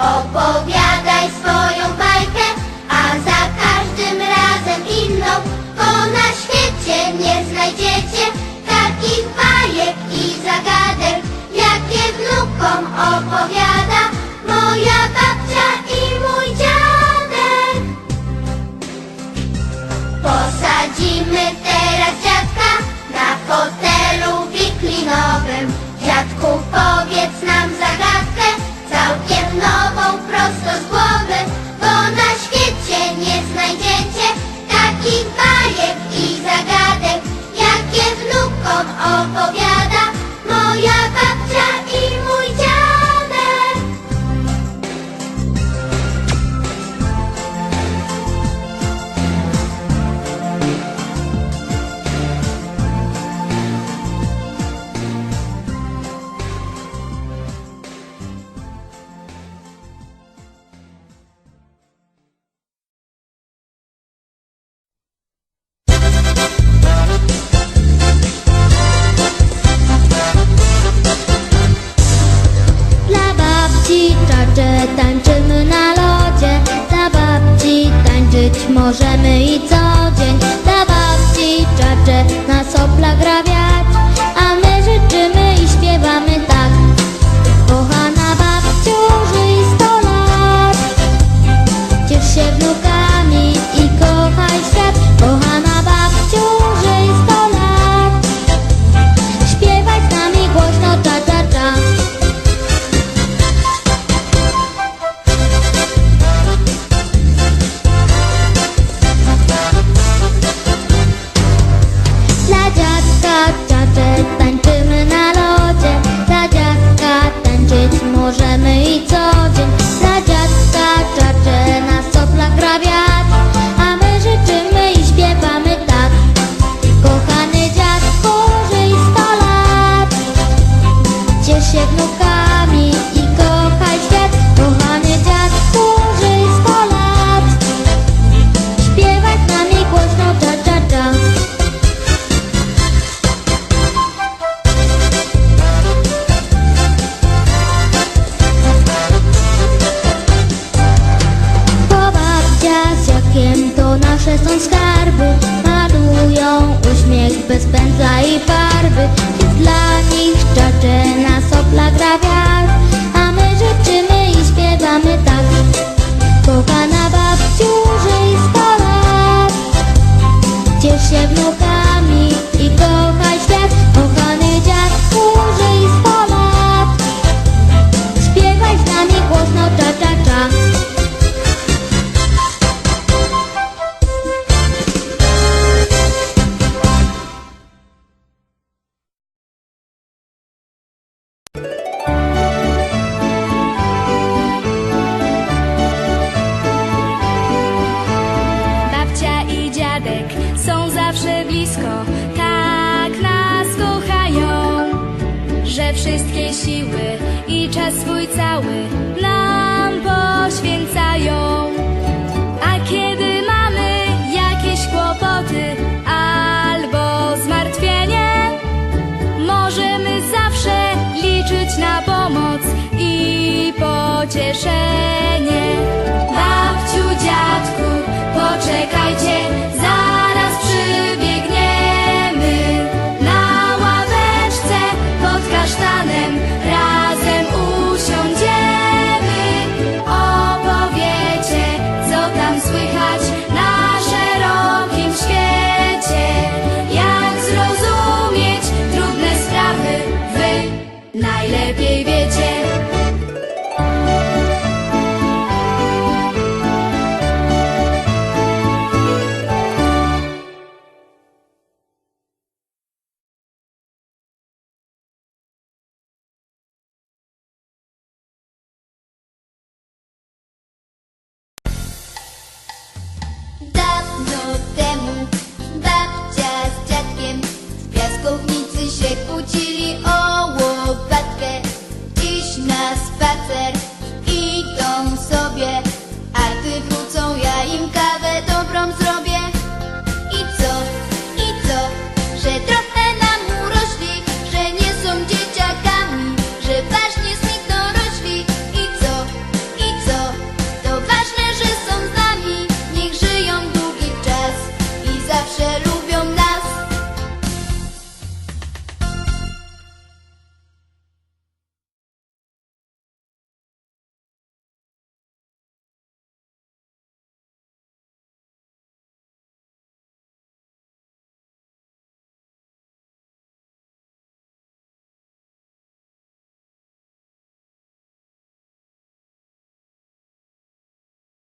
Oh, Być możemy i co dzień. Dla babci czacze na sopla grabia są skarby Malują uśmiech bez pędza i barwy. Jest dla nich czacze na sopla gra A my życzymy i śpiewamy tak. Kochana babciu, żyj 100 lat. Ciesz się wnukami i kochaj że wszystkie siły i czas swój cały nam poświęcają. A kiedy mamy jakieś kłopoty albo zmartwienie, możemy zawsze liczyć na pomoc i pocieszenie. Babciu, dziadku. najlepiej wiecie. hacer